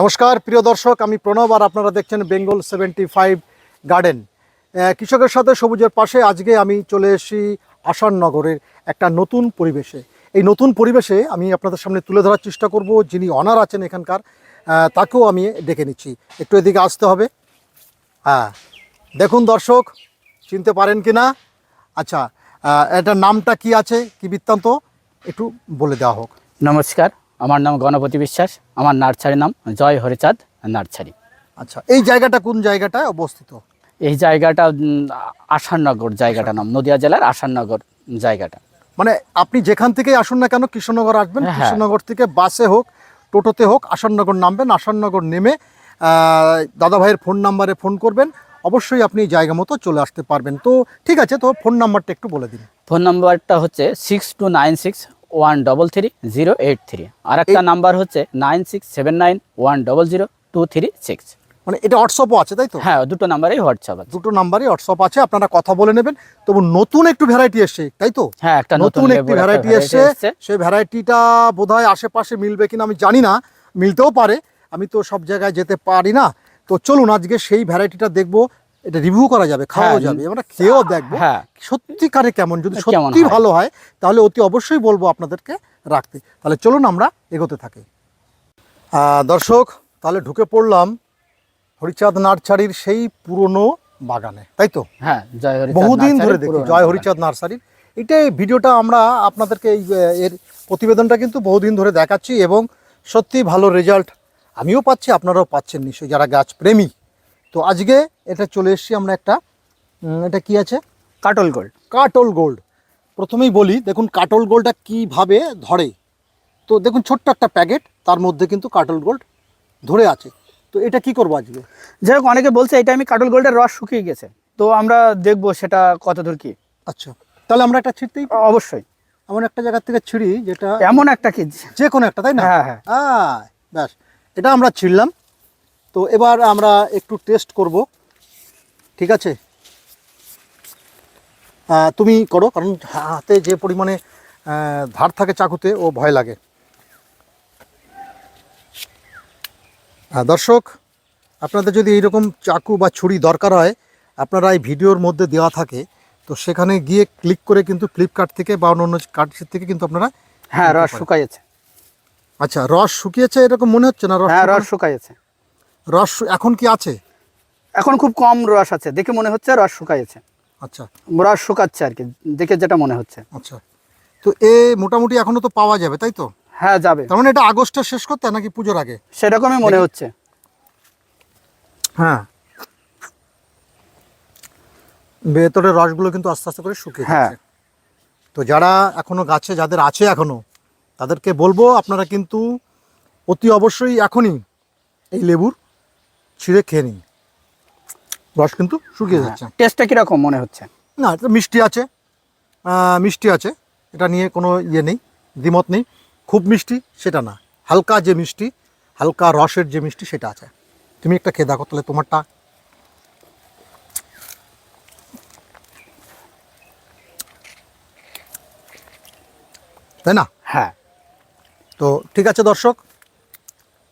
নমস্কার, প্রিয় দর্শক, আমি প্রণব আর আপনারা দেখছেন বেঙ্গল সেভেন্টি ফাইভ গার্ডেন। কৃষকের সাথে সবুজের পাশে আজকে আমি চলে এসেছি আসাননগরের একটা নতুন পরিবেশে। এই নতুন পরিবেশে আমি আপনাদের সামনে তুলে ধরার চেষ্টা করব, যিনি অনার আছেন এখানকার তাকেও আমি ডেকে নিচ্ছি। একটু এদিকে আসতে হবে। হ্যাঁ দেখুন দর্শক, চিনতে পারেন কি না আচ্ছা এটার নামটা কি আছে? কি বৃত্তান্ত? একটু বলে দেওয়া হোক। নমস্কার আমার নাম গণপতি বিশ্বাস আমার নার্সারির নাম জয় হরিচাঁদ নার্সারি। আচ্ছা এই জায়গাটা কোন জায়গাটায় অবস্থিত? এই জায়গাটা আসাননগর জায়গাটা নাম নদিয়া জেলার আসাননগর জায়গাটা। মানে আপনি যেখান থেকে আসুন না কেন কৃষ্ণনগর আসবেন হ্যাঁ। কৃষ্ণনগর থেকে বাসে হোক টোটোতে হোক আসাননগর নামবেন আসাননগর নেমে দাদা ভাইয়ের ফোন নাম্বারে ফোন করবেন অবশ্যই আপনি জায়গা মতো চলে আসতে পারবেন। তো ঠিক আছে তো ফোন নাম্বারটা একটু বলে দিন। ফোন নাম্বারটা হচ্ছে six two nine six one double three zero eight three আর একটা নাম্বার হচ্ছে nine six seven nine one double zero two three six মানে এটা হোয়াটসঅ্যাপও আছে তাই তো? হ্যাঁ দুটো নাম্বারেই হোয়াটসঅ্যাপ আছে। দুটো নাম্বারই হোয়াটসঅ্যাপ আছে আপনারা কথা বলে নেবেন। তবু নতুন একটু ভ্যারাইটি এসছে তাই তো? হ্যাঁ একটা নতুন একটি ভ্যারাইটি এসছে। এসছে। সেই ভ্যারাইটিটা বোধহয় আশেপাশে মিলবে কিনা আমি জানি না মিলতেও পারে। আমি তো সব জায়গায় যেতে পারি না। তো চলুন আজকে সেই ভ্যারাইটিটা দেখব। এটা রিভিউ করা যাবে খাওয়াও হ্যাঁ, যাবে। আমরা খেয়েও দেখব। হ্যাঁ। সত্যিকারে কেমন যদি সত্যি ভালো হয় তাহলে অতি অবশ্যই বলব আপনাদেরকে রাখতে। তাহলে চলুন আমরা এগোতে থাকি। দর্শক তাহলে ঢুকে পড়লাম হরিচাঁদ নার্সারির সেই পুরনো বাগানে তাই তো? হ্যাঁ জয় বহুদিন ধরে দেখি জয় হরিচাঁদ নার্সারির। এটাই ভিডিওটা আমরা আপনাদেরকে এই এর প্রতিবেদনটা কিন্তু বহুদিন ধরে দেখাচ্ছি এবং সত্যি ভালো রেজাল্ট আমিও পাচ্ছি আপনারাও পাচ্ছেন নিশ্চয়ই যারা গাছ প্রেমী। তো আজকে এটা চলে এসেছি আমরা একটা এটা কি আছে? কাটল গোল্ড। কাটল গোল্ড। প্রথমেই বলি দেখুন কাটল গোল্ডটা কীভাবে ধরে। তো দেখুন ছোট্ট একটা প্যাকেট তার মধ্যে কিন্তু কাটল গোল্ড ধরে আছে। তো এটা কি করব আজকে? যাই হোক অনেকে বলছে এটা আমি কাটল গোল্ডের রস শুকিয়ে গেছে। তো আমরা দেখব সেটা কত দূর কি। আচ্ছা তাহলে আমরা একটা ছিঁড়তেই। অবশ্যই। এমন একটা জায়গার থেকে ছিঁড়ি যেটা এমন একটা কি যে কোনো একটা তাই না? হ্যাঁ, হ্যাঁ। ব্যাস। এটা আমরা ছিঁড়লাম। তো এবার আমরা একটু টেস্ট করব। ঠিক আছে? তুমি করো কারণ হাতে যে পরিমাণে ধার থাকে চাকুতে ও ভয় লাগে। দর্শক আপনাদের যদি এইরকম চাকু বা ছুরি দরকার হয় আপনারা এই ভিডিওর মধ্যে দেওয়া থাকে তো সেখানে গিয়ে ক্লিক করে কিন্তু ফ্লিপকার্ট থেকে বা অন্য অন্য কার্টের থেকে কিন্তু আপনারা হ্যাঁ রস। শুকাইছে আচ্ছা রস শুকিয়েছে এরকম মনে হচ্ছে না? রস হ্যাঁ রস শুকানো? রস এখন কি আছে? এখন খুব কম রস আছে। দেখে মনে হচ্ছে রস শুকাইছে। আচ্ছা। রস শুকাচ্ছে আর কি। দেখে যেটা মনে হচ্ছে। আচ্ছা। তো এ মোটামুটি এখনও তো পাওয়া যাবে তাই তো? হ্যাঁ যাবে। তার মানে এটা আগস্টে শেষ করতে নাকি পুজোর আগে? সেরকমই মনে হচ্ছে। হ্যাঁ। ভেতরের রসগুলো কিন্তু আস্তে আস্তে করে শুকিয়ে হ্যাঁ। তো যারা এখনও গাছে যাদের আছে এখনও তাদেরকে বলব আপনারা কিন্তু অতি অবশ্যই এখনই এই লেবুর ছিঁড়ে খেয়ে নিন। রস কিন্তু শুকিয়ে যাচ্ছে। টেস্টটা কীরকম মনে হচ্ছে? না এটা মিষ্টি আছে। মিষ্টি আছে। এটা নিয়ে কোনো ইয়ে নেই দ্বিমত নেই। খুব মিষ্টি সেটা না। হালকা যে মিষ্টি হালকা রসের যে মিষ্টি সেটা আছে। তুমি একটা খেয়ে দেখো তাহলে তোমারটা। তাই না? হ্যাঁ। তো ঠিক আছে দর্শক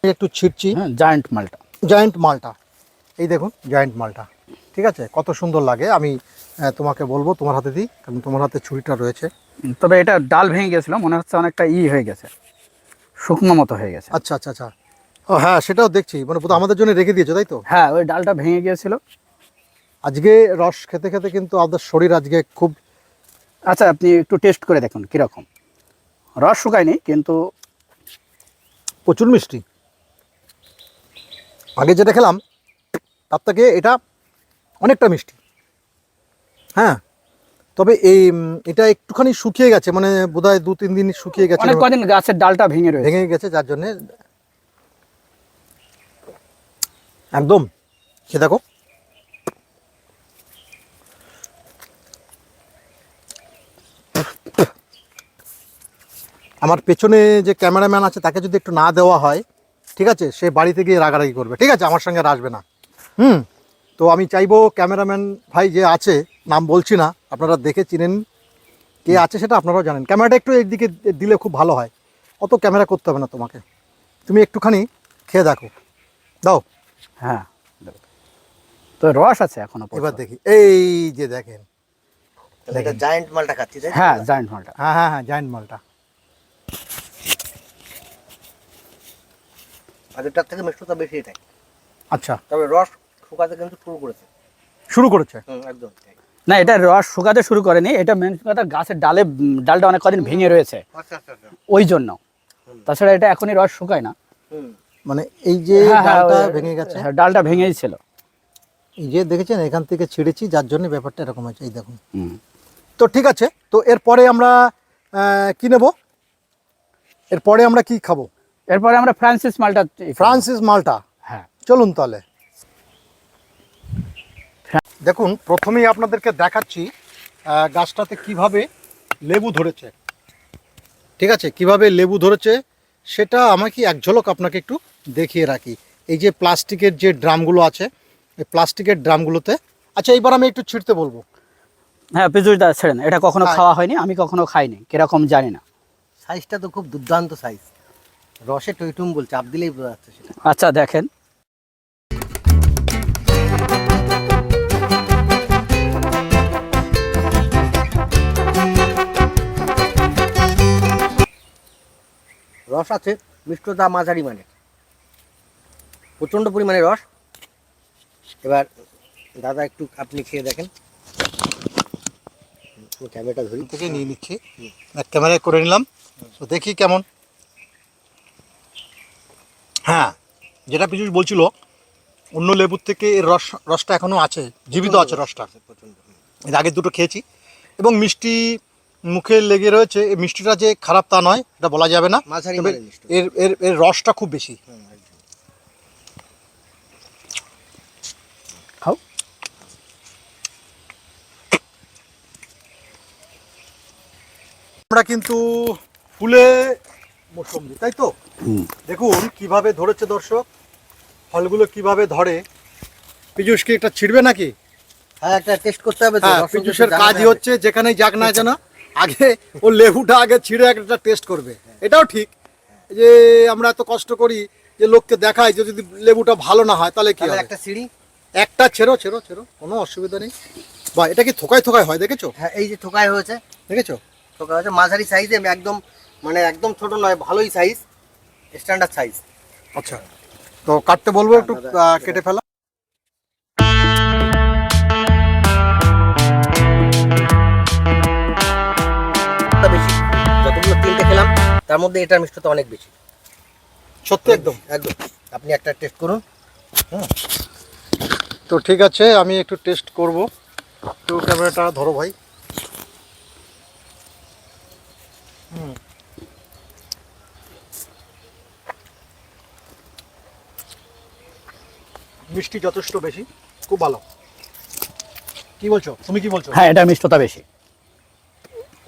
একটু ছিটছি হ্যাঁ জায়ান্ট মালটা জায়েন্ট মালটা এই দেখুন জয়েন্ট মালটা ঠিক আছে? কত সুন্দর লাগে। আমি তোমাকে বলব তোমার হাতে দিই কারণ তোমার হাতে ছুরিটা রয়েছে। তবে এটা ডাল ভেঙে গেছিল মনে হচ্ছে অনেকটা ই হয়ে গেছে। শুকনো মতো হয়ে গেছে। আচ্ছা আচ্ছা আচ্ছা। ও হ্যাঁ সেটাও দেখছি। মানে আমাদের জন্য রেখে দিয়েছ তাই তো? হ্যাঁ ওই ডালটা ভেঙে গিয়েছিল। আজকে রস খেতে খেতে কিন্তু আমাদের শরীর আজকে খুব আচ্ছা আপনি একটু টেস্ট করে দেখুন কীরকম। রস শুকায়নি কিন্তু প্রচুর মিষ্টি। আগে যেটা খেলাম তার থেকে এটা অনেকটা মিষ্টি। হ্যাঁ তবে এই এটা একটুখানি শুকিয়ে গেছে মানে বোধহয় দু তিন দিন শুকিয়ে গেছে। অনেক কদিন গাছের ডালটা ভেঙে রয়েছে। ভেঙে গেছে যার জন্যে একদম খেয়ে দেখো। আমার পেছনে যে ক্যামেরাম্যান আছে তাকে যদি একটু না দেওয়া হয় ঠিক আছে? সে বাড়িতে গিয়ে রাগারাগি করবে। ঠিক আছে? আমার সঙ্গে আর আসবে না। হুম? তো আমি চাইব ক্যামেরাম্যান ভাই যে আছে নাম বলছি না আপনারা দেখে চিনেন। কে আছে সেটা আপনারাও জানেন। ক্যামেরাটা একটু এইদিকে দিলে খুব ভালো হয়। অত ক্যামেরা করতে হবে না তোমাকে। তুমি একটুখানি খেয়ে দেখো। দাও। হ্যাঁ তো রস আছে এখনও এবার দেখি। এই যে দেখেন। জায়েন্ট মালটা খাচ্ছি হ্যাঁ জায়েন্ট মালটা। হ্যাঁ হ্যাঁ হ্যাঁ জায়েন্ট মালটা। আগেরটার থেকে মিষ্টতা বেশি এটাই। আচ্ছা। তবে রস শুকাতে কিন্তু শুরু করেছে। শুরু করেছে? একদম না এটা রস শুকাতে শুরু করেনি এটা মেন কথা গাছের ডালে ডালটা অনেক কদিন ভেঙে রয়েছে। আচ্ছা আচ্ছা আচ্ছা। ওই জন্য। তাছাড়া এটা এখনই রস শুকায় না। মানে এই যে হ্যাঁ, হ্যাঁ, ডালটা ভেঙে গেছে? হ্যাঁ, ডালটা ভেঙেই ছিল। এই যে দেখেছেন এখান থেকে ছিঁড়েছি যার জন্য ব্যাপারটা এরকম হয়েছে এই দেখুন। হুম। তো ঠিক আছে তো এরপরে আমরা আহ, কি নেব? এরপরে আমরা কি খাব? এরপরে আমরা ফ্রান্সিস মালটা ফ্রান্সিস মালটা? হ্যাঁ। চলুন তাহলে। দেখুন প্রথমেই আপনাদেরকে দেখাচ্ছি গাছটাতে কীভাবে লেবু ধরেছে। ঠিক আছে? কীভাবে লেবু ধরেছে সেটা আমাকে এক ঝলক আপনাকে একটু দেখিয়ে রাখি। এই যে প্লাস্টিকের যে ড্রামগুলো আছে এই প্লাস্টিকের ড্রামগুলোতে। আচ্ছা এইবার আমি একটু ছিঁড়তে বলব। হ্যাঁ পিজুর দা ছেড়েন এটা কখনো হ্যাঁ। খাওয়া হয়নি আমি কখনো খাইনি কীরকম জানি না। সাইজটা তো খুব দুর্দান্ত সাইজ রসে টইটুম বল চাপ দিলেই বোঝা যাচ্ছে সেটা। আচ্ছা দেখেন। রস আছে মিষ্টতা মাঝারি মানে। প্রচণ্ড পরিমাণে রস। এবার দাদা একটু আপনি খেয়ে দেখেন। ক্যামেরাটা ধরি। থেকে নিয়ে নিচ্ছি। ক্যামেরায় করে নিলাম। তো দেখি কেমন। হ্যাঁ যেটা পিছু বলছিল অন্য লেবুর থেকে এর রস রসটা এখনও আছে জীবিত আছে রসটা। এর আগে দুটো খেয়েছি। এবং মিষ্টি মুখে লেগে রয়েছে এই মিষ্টিটা যে খারাপ তা নয় এটা বলা যাবে না। তবে এর এর এর রসটা খুব বেশি। খাও। আমরা কিন্তু ফুলে মৌসুমি তাই তো? দেখুন কীভাবে ধরেছে দর্শক ফলগুলো কীভাবে ধরে। পীযুষ কি এটা ছিড়বে নাকি? হ্যাঁ একটা টেস্ট করতে হবে তো হ্যাঁ পীযুষের কাজই হচ্ছে যেখানেই যাক না যেন আগে ও লেবুটা আগে ছিঁড়ে একটা টেস্ট করবে। এটাও ঠিক যে আমরা এত কষ্ট করি যে লোককে দেখাই যে যদি লেবুটা ভালো না হয় তাহলে কি একটা সিঁড়ি। একটা ছেড়ো ছেড়ো ছেড়ো কোনো অসুবিধা নেই। বা এটা কি থোকায় থোকায় হয় দেখেছ? হ্যাঁ এই যে ঠোকায় হয়েছে। দেখেছ? ঠোকা হয়েছে মাঝারি সাইজে একদম মানে একদম ছোট নয় ভালোই সাইজ স্ট্যান্ডার্ড সাইজ আচ্ছা তো কাটতে বলব একটু কেটে ফেলা? বেশি যতগুলো তিনটে খেলাম তার মধ্যে এটার মিষ্টতা অনেক বেশি। সত্যি? একদম একদম। আপনি একটা টেস্ট করুন। তো ঠিক আছে আমি একটু টেস্ট করব। একটু ক্যামেরাটা ধরো ভাই। হুম। মিষ্টি যথেষ্ট বেশি। খুব ভালো। কি বলছো? তুমি কি বলছো? হ্যাঁ এটা মিষ্টতা বেশি।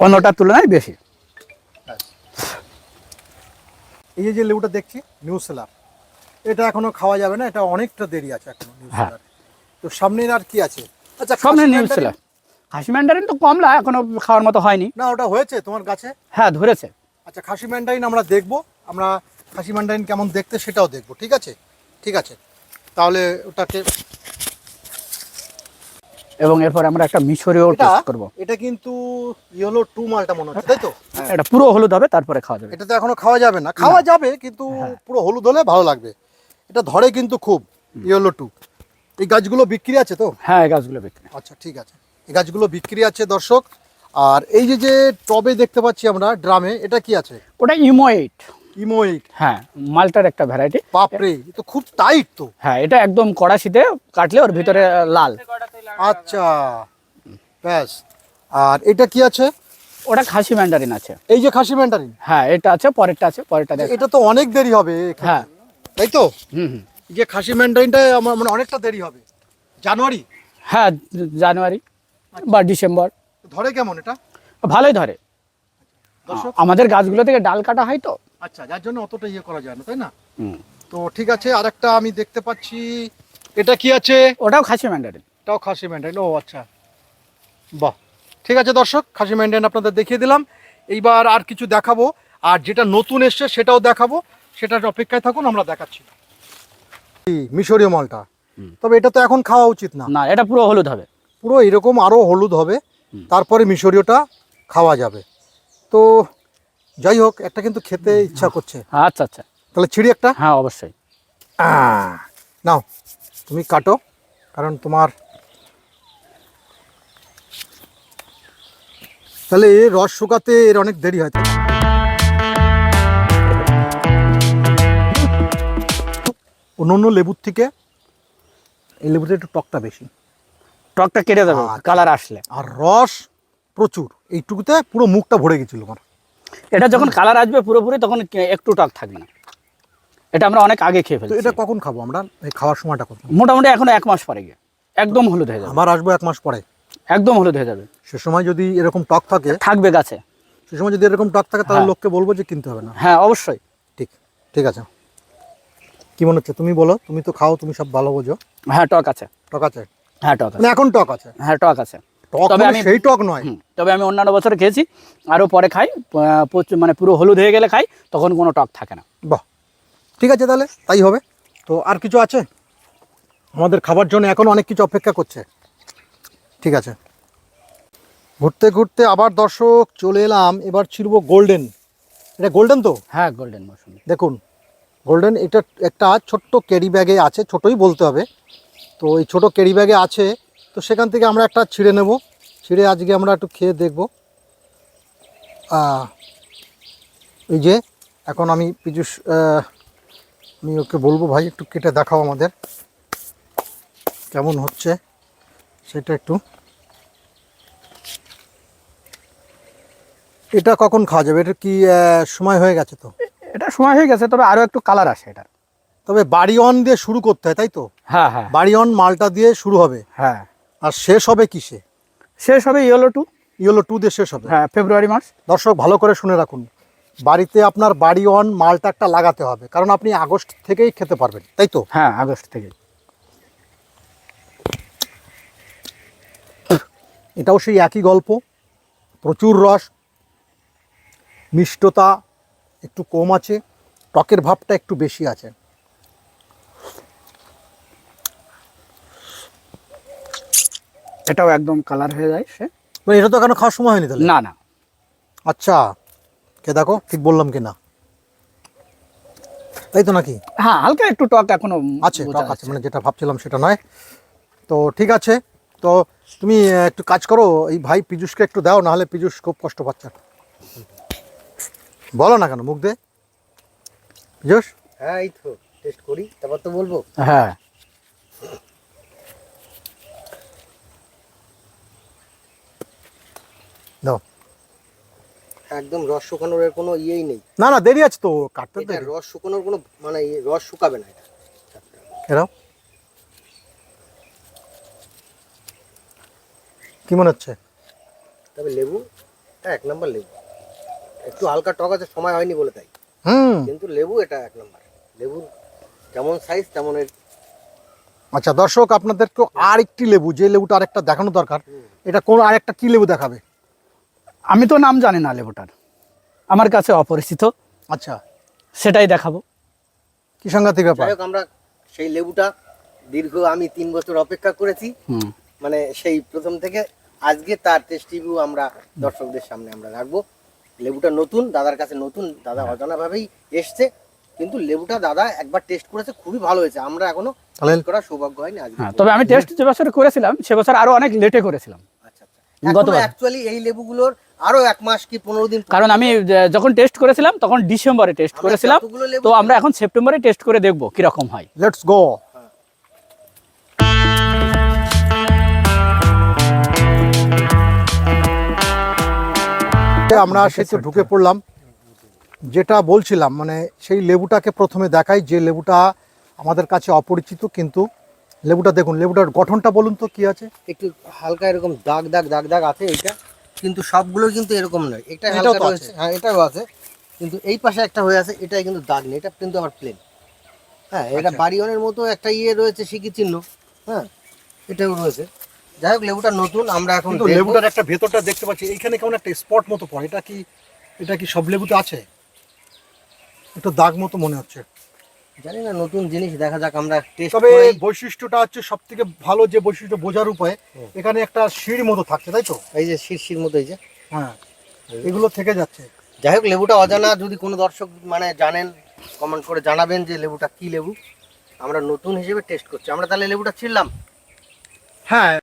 অন্যটার তুলনায় বেশি। এই যে লেবুটা দেখছি নিউ সেলার এটা এখনও খাওয়া যাবে না এটা অনেকটা দেরি আছে এখনও নিউ হ্যাঁ। সেলার তো সামনের আর কি আছে? আচ্ছা সামনে নিউ ম্যান্ডারিন? খাসি ম্যান্ডারিন তো কমলা এখনও খাওয়ার মতো হয়নি। না ওটা হয়েছে তোমার গাছে হ্যাঁ ধরেছে। আচ্ছা খাসি ম্যান্ডারিন আমরা দেখব। আমরা খাসি ম্যান্ডারিন কেমন দেখতে সেটাও দেখব ঠিক আছে? ঠিক আছে। তাহলে ওটাকে এবং এরপর আমরা একটা মিশরীয় টেস্ট করব। এটা কিন্তু ইয়েলো টু মালটা মনে হচ্ছে তাই তো? এটা পুরো হলুদ হবে তারপরে খাওয়া যাবে। এটা তো এখনও খাওয়া যাবে না। খাওয়া যাবে কিন্তু পুরো হলুদ হলে ভালো লাগবে। এটা ধরে কিন্তু খুব ইয়েলো টু। এই গাছগুলো বিক্রি আছে তো? হ্যাঁ এই গাছগুলো বিক্রি। আচ্ছা ঠিক আছে। এই গাছগুলো বিক্রি আছে দর্শক। আর এই যে যে টবে দেখতে পাচ্ছি আমরা ড্রামে এটা কি আছে? ওটা ইমোয়েট। হ্যাঁ মালটার একটা ভ্যারাইটি বাপরে তো খুব টাইট তো। হ্যাঁ এটা একদম কড়া শীতে কাটলে ওর ভিতরে লাল। আচ্ছা ব্যাস। আর এটা কি আছে? ওটা খাসি ম্যান্ডারিন আছে। এই যে খাসি ম্যান্ডারিন হ্যাঁ এটা আছে পরেরটা আছে পরেরটা দেখ। এটা তো অনেক দেরি হবে হ্যাঁ। তাই তো? হুম হুম। যে খাসি ম্যান্ডারিনটা আমার মানে অনেকটা দেরি হবে। জানুয়ারি? হ্যাঁ জানুয়ারি বা ডিসেম্বর। ধরে কেমন এটা? ভালোই ধরে। আমাদের গাছগুলো থেকে ডাল কাটা হয় তো। আচ্ছা যার জন্য অতটা ইয়ে করা যায় না তাই না? তো ঠিক আছে আর একটা আমি দেখতে পাচ্ছি। এটা কি আছে? ওটাও খাসি ম্যান্ডারিন। এটাও খাসি ম্যান্ডারিন ও আচ্ছা। বাহ ঠিক আছে দর্শক খাসি ম্যান্ডারিন আপনাদের দেখিয়ে দিলাম। এইবার আর কিছু দেখাবো আর যেটা নতুন এসছে সেটাও দেখাবো। সেটার অপেক্ষায় থাকুন আমরা দেখাচ্ছি। মিশরীয় মালটা। হুম। তবে এটা তো এখন খাওয়া উচিত না। না এটা পুরো হলুদ হবে। পুরো এরকম আরও হলুদ হবে। তারপরে মিশরীয়টা খাওয়া যাবে। তো যাই হোক একটা কিন্তু খেতে ইচ্ছা করছে। আচ্ছা আচ্ছা। তাহলে ছিঁড়ি একটা? হ্যাঁ অবশ্যই। নাও তুমি কাটো কারণ তোমার তাহলে রস শুকাতে এর অনেক দেরি হয়। অন্য অন্য লেবুর থেকে এই লেবুতে একটু টকটা বেশি। টকটা কেটে দেবো আচ্ছা। কালার আসলে। আর রস প্রচুর এইটুকুতে পুরো মুখটা ভরে গেছিল আমার। এটা যখন কালার আসবে পুরোপুরি তখন একটু টক থাকবে না। এটা আমরা অনেক আগে খেয়ে তো ফেলছি। এটা কখন খাব আমরা? এই খাওয়ার সময়টা কখন? মোটামুটি এখনও এক মাস পরে গিয়ে। একদম হলুদ হয়ে যাবে। আমার আসব এক মাস পরে। একদম হলুদ হয়ে যাবে। সে সময় যদি এরকম টক থাকে থাকবে গাছে। সে সময় যদি এরকম টক থাকে তাহলে হ্যাঁ। লোককে বলব যে কিনতে হবে না। হ্যাঁ অবশ্যই। ঠিক ঠিক আছে। কি মনে হচ্ছে? তুমি বলো। তুমি তো খাও তুমি সব ভালো বোঝো। হ্যাঁ টক আছে। টক আছে? হ্যাঁ টক আছে। মানে এখন টক আছে? হ্যাঁ টক আছে। তবে মানে আমি- সেই টক নয়। তবে আমি অন্যান্য বছরে খেয়েছি আরও পরে খাই মানে পুরো হলুদ হয়ে গেলে খাই তখন কোনো টক থাকে না। বাহ। ঠিক আছে তাহলে তাই হবে। তো আর কিছু আছে? আমাদের খাবার জন্য এখন অনেক কিছু অপেক্ষা করছে। ঠিক আছে। ঘুরতে ঘুরতে আবার দর্শক চলে এলাম এবার ছিড়ব গোল্ডেন। এটা গোল্ডেন তো? হ্যাঁ গোল্ডেন মৌসুমি। দেখুন গোল্ডেন এটা একটা ছোট্ট ক্যারি ব্যাগে আছে ছোটই বলতে হবে। তো এই ছোট ক্যারি ব্যাগে আছে তো সেখান থেকে আমরা একটা ছিঁড়ে নেব। ছিঁড়ে আজকে আমরা একটু খেয়ে দেখব। এই যে এখন আমি পীযুষ আমি ওকে বলব ভাই একটু কেটে দেখাও আমাদের। কেমন হচ্ছে? সেটা একটু। এটা কখন খাওয়া যাবে? এটা কি সময় হয়ে গেছে তো? এটা সময় হয়ে গেছে তবে আরও একটু কালার আসে এটা। তবে বাড়ি অন দিয়ে শুরু করতে হয় তাই তো? হ্যাঁ হ্যাঁ। বাড়ি অন মালটা দিয়ে শুরু হবে। হ্যাঁ। আর শেষ হবে কিসে? শেষ হবে ইয়েলো টু ইয়েলো টু দিয়ে শেষ হবে? হ্যাঁ ফেব্রুয়ারি মাস দর্শক ভালো করে শুনে রাখুন। বাড়িতে আপনার বাড়ি অন মালটা একটা লাগাতে হবে কারণ আপনি আগস্ট থেকেই খেতে পারবেন তাই তো? হ্যাঁ আগস্ট থেকে এটাও সেই একই গল্প প্রচুর রস মিষ্টতা একটু কম আছে টকের ভাবটা একটু বেশি আছে। এটাও একদম কালার হয়ে যায় সে। মানে এটা তো কেন খাওয়ার সময় হয়নি তাহলে? না না। আচ্ছা। কে দেখো ঠিক বললাম কি না তাই তো নাকি? হ্যাঁ হালকা একটু টক এখনও আছে টক আছে মানে যেটা ভাবছিলাম সেটা নয়। তো ঠিক আছে তো তুমি একটু কাজ করো এই ভাই পীযুষকে একটু দাও নাহলে পীযুষ খুব কষ্ট পাচ্ছে। বলো না কেন মুখ দে। পীযুষ? হ্যাঁ এই তো টেস্ট করি তারপর তো বলব। হ্যাঁ। দাও। একদম রস শুকানোর এর কোনো ইয়েই নেই। না না দেরি আছে তো কাটতে এটা রস শুকানোর কোনো মানে রস শুকাবে না এটা। এরাও কি মনে হচ্ছে? তবে লেবু এক নম্বর লেবু। একটু হালকা টক আছে সময় হয়নি বলে তাই। হুম। কিন্তু লেবু এটা এক নম্বর। লেবুর যেমন সাইজ তেমন এর আচ্ছা দর্শক আপনাদেরকে আর একটি লেবু যে লেবুটা আরেকটা দেখানো দরকার এটা কোন আরেকটা কি লেবু দেখাবে? আমি তো নাম জানি না লেবুটার। আমার কাছে অপরিচিত। আচ্ছা। সেটাই দেখাবো। কি সাংঘাতিক ব্যাপার? আমরা সেই লেবুটা দীর্ঘ আমি তিন বছর অপেক্ষা করেছি। মানে সেই প্রথম থেকে আজকে তার টেস্ট রিভিউ আমরা দর্শকদের সামনে আমরা রাখব। লেবুটা নতুন দাদার কাছে নতুন দাদা অজানাভাবেই এসছে। কিন্তু লেবুটা দাদা একবার টেস্ট করেছে খুবই ভালো হয়েছে। আমরা এখনও তাহলে taste সৌভাগ্য হয়নি আজকে। হ্যাঁ তবে আমি টেস্ট যে বছর করেছিলাম সে বছর আরও অনেক লেটে করেছিলাম। আচ্ছা আচ্ছা। অ্যাকচুয়ালি এই লেবুগুলোর আরও এক মাস কি পনেরো দিন কারণ আমি যখন টেস্ট করেছিলাম তখন ডিসেম্বরে টেস্ট আমরা করেছিলাম। তো আমরা এখন সেপ্টেম্বরে টেস্ট করে দেখব কীরকম হয়। লেটস গো আমরা সেই তো ঢুকে পড়লাম। যেটা বলছিলাম মানে সেই লেবুটাকে প্রথমে দেখাই যে লেবুটা আমাদের কাছে অপরিচিত কিন্তু লেবুটা দেখুন লেবুটার গঠনটা বলুন তো কি আছে? একটু হালকা এরকম দাগ দাগ দাগ দাগ আছে এটা কিন্তু সবগুলো কিন্তু এরকম নয়। এটা হালকা রয়েছে। হ্যাঁ এটাও আছে। কিন্তু এই পাশে একটা হয়ে আছে এটা কিন্তু দাগ নেই এটা কিন্তু আবার প্লেন হ্যাঁ এটা আচ্ছা। বাড়িওয়ানের মতো একটা ইয়ে রয়েছে সিকি চিহ্ন। হ্যাঁ এটাও রয়েছে। যাই হোক লেবুটা নতুন আমরা এখন কিন্তু লেবুটার একটা ভেতরটা দেখতে পাচ্ছি এইখানে কেমন একটা স্পট মতো পড়ে এটা কি এটা কি সব লেবুতে আছে? একটু দাগ মতো মনে হচ্ছে। জানি না নতুন জিনিস দেখা যাক আমরা টেস্ট তবে বৈশিষ্ট্যটা হচ্ছে সব থেকে ভালো যে বৈশিষ্ট্য বোঝার উপায় এখানে একটা সিঁড়ি মতো থাকছে তাই তো? এই যে শীর্ষির মতো এই যে। হ্যাঁ এগুলো থেকে যাচ্ছে। যাই হোক লেবুটা অজানা যদি কোনো দর্শক মানে জানেন কমেন্ট করে জানাবেন যে লেবুটা কি লেবু। আমরা নতুন হিসেবে টেস্ট করছি। আমরা তাহলে লেবুটা ছিললাম হ্যাঁ।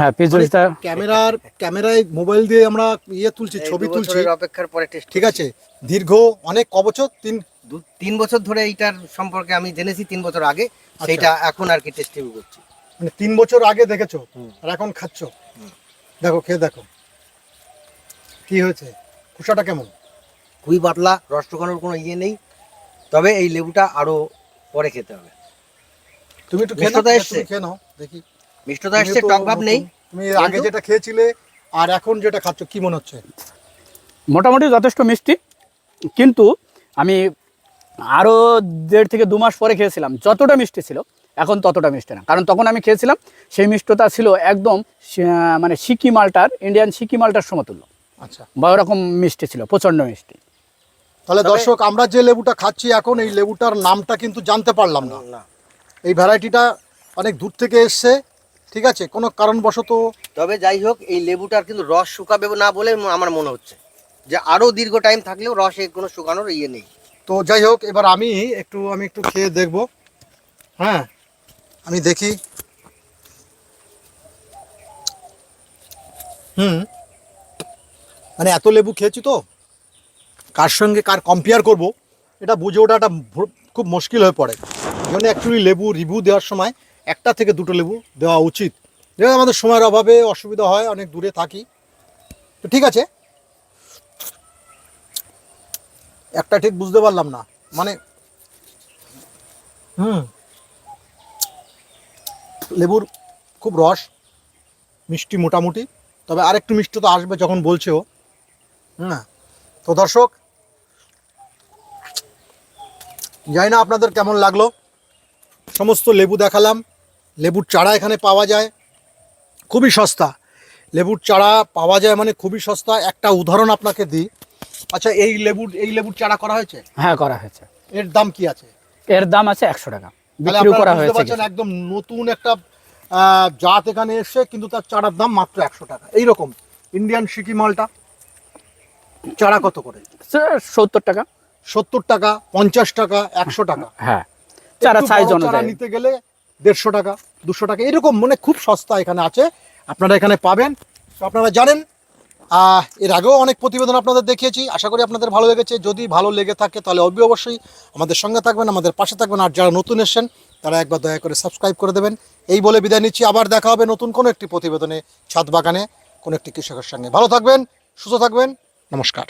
হ্যাঁ পিজুলটা ক্যামেরার ক্যামেরায় মোবাইল দিয়ে আমরা ইয়ে তুলছি ছবি তুলছি। অপেক্ষার পরে টেস্ট ঠিক আছে দীর্ঘ অনেক ক বছর? তিন দু তিন বছর ধরে এইটার সম্পর্কে আমি জেনেছি তিন বছর আগে। আচ্ছা। সেইটা এখন আর কি টেস্ট করছি। মানে তিন বছর আগে দেখেছ? আর এখন খাচ্ছ? দেখো খেয়ে দেখো। কি হয়েছে? খোসাটা কেমন? খুবই পাতলা রস টোকানোর কোনো ইয়ে নেই। তবে এই লেবুটা আরও পরে খেতে হবে। তুমি একটু? খেয়ে নাও দেখি। মিষ্টতা তো টক ভাব নেই। তুমি আগে যেটা খেয়েছিলে আর এখন যেটা খাচ্ছ কি মনে হচ্ছে? মোটামুটি যথেষ্ট মিষ্টি। কিন্তু আমি আরও দেড় থেকে দু মাস পরে খেয়েছিলাম যতটা মিষ্টি ছিল এখন ততটা মিষ্টি না। কারণ তখন আমি খেয়েছিলাম সেই মিষ্টতা ছিল একদম মানে সিকি মালটার ইন্ডিয়ান সিকি মালটার সমতুল্য। আচ্ছা। বা ওরকম মিষ্টি ছিল প্রচণ্ড মিষ্টি। তাহলে দর্শক আমরা যে লেবুটা খাচ্ছি এখন এই লেবুটার নামটা কিন্তু জানতে পারলাম না। না এই ভ্যারাইটিটা অনেক দূর থেকে এসছে। ঠিক আছে? কোনো কারণবশত তবে যাই হোক এই লেবুটার কিন্তু রস শুকাবে না বলে আমার মনে হচ্ছে। যে আরও দীর্ঘ টাইম থাকলেও রসে কোনো শুকানোর ইয়ে নেই। তো যাই হোক এবার আমি একটু আমি একটু খেয়ে দেখব। হ্যাঁ আমি দেখি। হুম। মানে এত লেবু খেয়েছি তো? কার সঙ্গে কার কম্পেয়ার করব? এটা বুঝে ওঠাটা খুব মুশকিল হয়ে পড়ে। মানে অ্যাকচুয়ালি লেবু রিভিউ দেওয়ার সময় একটা থেকে দুটো লেবু দেওয়া উচিত। যেটা আমাদের সময়ের অভাবে অসুবিধা হয়, অনেক দূরে থাকি। তো ঠিক আছে। একটা ঠিক বুঝতে পারলাম না। মানে হুম। লেবুর খুব রস, মিষ্টি মোটামুটি। তবে আরেকটু মিষ্টি তো আসবে যখন বলছেও হ্যাঁ তো দর্শক, জানি না আপনাদের কেমন লাগল। সমস্ত লেবু দেখালাম। লেবুর চারা এখানে পাওয়া যায়। খুবই সস্তা। লেবুর চারা পাওয়া যায় মানে খুবই সস্তা। একটা উদাহরণ আপনাকে দিই। আচ্ছা এই লেবুর এই লেবুর চারা করা হয়েছে? হ্যাঁ করা হয়েছে। এর দাম কি আছে? এর দাম আছে একশো টাকা। তাহলে করা হয়েছে একদম নতুন একটা জাত এখানে এসছে কিন্তু তার চারার দাম মাত্র একশো টাকা। এইরকম। ইন্ডিয়ান সিকি মালটা। চারা কত করে? সত্তর টাকা। সত্তর টাকা পঞ্চাশ টাকা একশো টাকা। হ্যাঁ। চারা সাইজ অনুযায়ী। নিতে গেলে দেড়শো টাকা, দুশো টাকা, এরকম মানে খুব সস্তা এখানে আছে। আপনারা এখানে পাবেন। তো আপনারা জানেন এর আগেও অনেক প্রতিবেদন আপনাদের দেখিয়েছি। আশা করি আপনাদের ভালো লেগেছে। যদি ভালো লেগে থাকে, তাহলে অবি অবশ্যই আমাদের সঙ্গে থাকবেন, আমাদের পাশে থাকবেন। আর যারা নতুন এসেছেন, তারা একবার দয়া করে সাবস্ক্রাইব করে দেবেন। এই বলে বিদায় নিচ্ছি। আবার দেখা হবে নতুন কোনো একটি প্রতিবেদনে ছাদ বাগানে, কোনো একটি কৃষকের সঙ্গে। ভালো থাকবেন, সুস্থ থাকবেন। নমস্কার।